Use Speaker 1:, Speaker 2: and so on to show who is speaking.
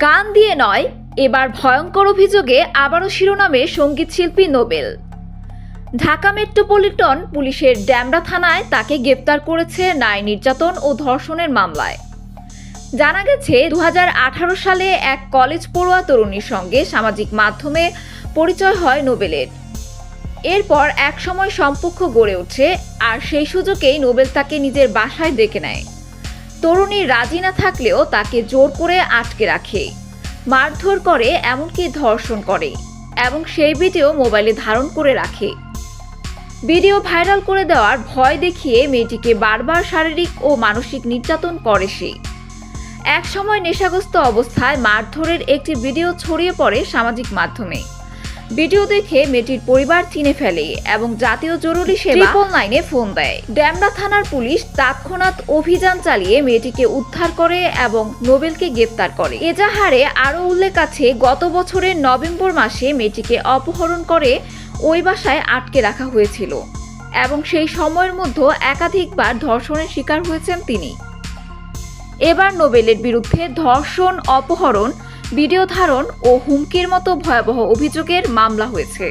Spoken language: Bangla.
Speaker 1: গান দিয়ে নয়, এবার ভয়ঙ্কর অভিযোগে আবারও শিরোনামে সংগীত শিল্পী নোবেল। ঢাকা মেট্রোপলিটন পুলিশের ড্যামরা থানায় তাকে গ্রেপ্তার করেছে নারী নির্যাতন ও ধর্ষণের মামলায়। জানা গেছে দু হাজার আঠারো সালে এক কলেজ পড়ুয়া তরুণীর সঙ্গে সামাজিক মাধ্যমে পরিচয় হয় নোবেলের। এরপর একসময় সম্পর্ক গড়ে ওঠে আর সেই সুযোগেই নোবেল তাকে নিজের বাসায় ডেকে নেয়। তরুণী রাজি না থাকলেও তাকে জোর করে আটকে রাখে। মারধর করে, এমনকি ধর্ষণ করে, এবং সেই ভিডিও মোবাইলে ধারণ করে রাখে। ভিডিও ভাইরাল করে দেওয়ার ভয় দেখিয়ে মেয়েটিকে বারবার শারীরিক ও মানসিক নির্যাতন করে সে। এক সময় নেশাগ্রস্ত অবস্থায় মারধরের একটি ভিডিও ছড়িয়ে পড়ে সামাজিক মাধ্যমে। ভিডিও দেখে মেয়েটির পরিবার চিনে ফেলে এবং জাতীয় জরুরি সেবা নাইনে ফোন দেয়। ড্যামরা থানার পুলিশ তৎক্ষণাৎ অভিযান চালিয়ে মেয়েটিকে উদ্ধার করে এবং নোবেলকে গ্রেপ্তার করে। এজাহারে আরও উল্লেখ আছে গত বছরের নভেম্বর মাসে মেয়েটিকে অপহরণ করে ওই বাসায় আটকে রাখা হয়েছিল এবং সেই সময়ের মধ্যে একাধিকবার ধর্ষণের শিকার হয়েছেন তিনি। এবার নোবেলের বিরুদ্ধে ধর্ষণ অপহরণ ভিডিও ধারণ ও হুমকির মতো ভয়াবহ অভিযোগের মামলা হয়েছে।